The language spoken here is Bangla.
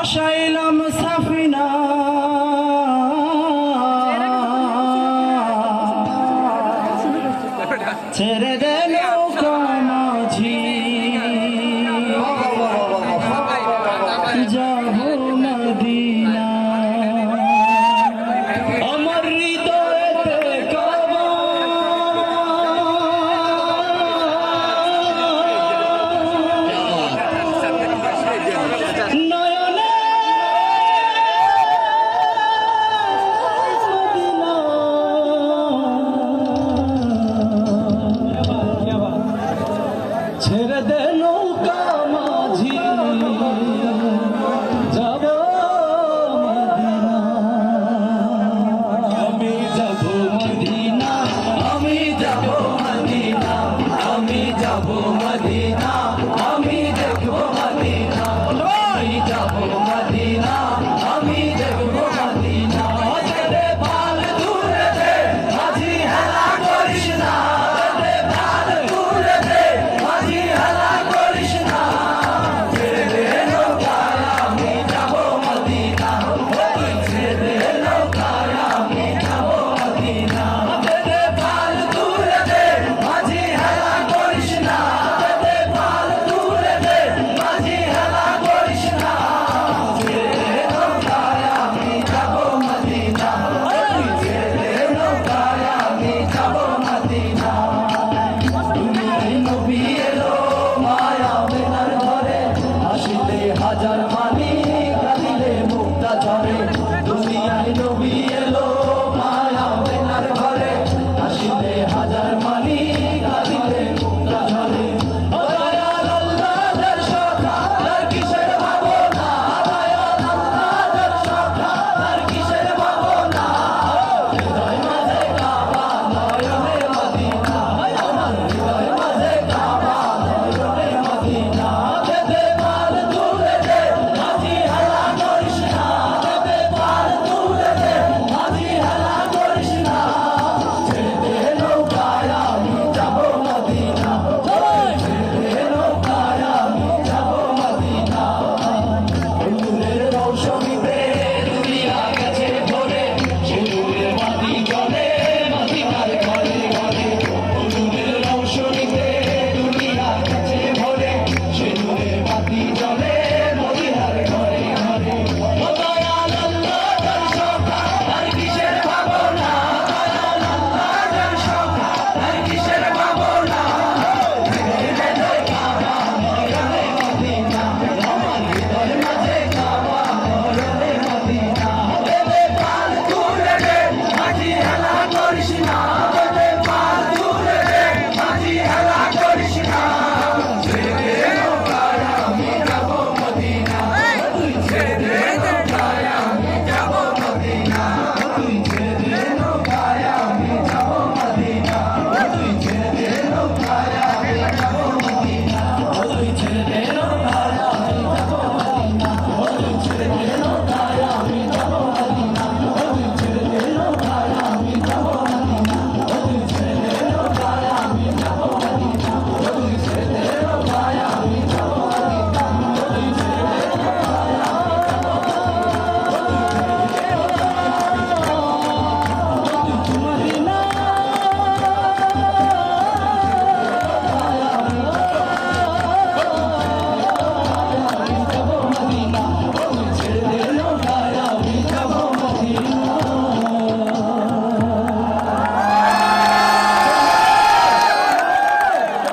ভাসাইলাম সাফিনা ছেড়ে দে নৌকা মাঝি যাব নদী ছেড়ে দে নৌকা মাঝি। যাব আমি যাব মদিনা আমি যাব মদিনা আমি যাব মদিনা যার পানি কাঁদিলে মুক্তা ঝরে। দুনিয়ায় নবী এলো মায়া হাজার মা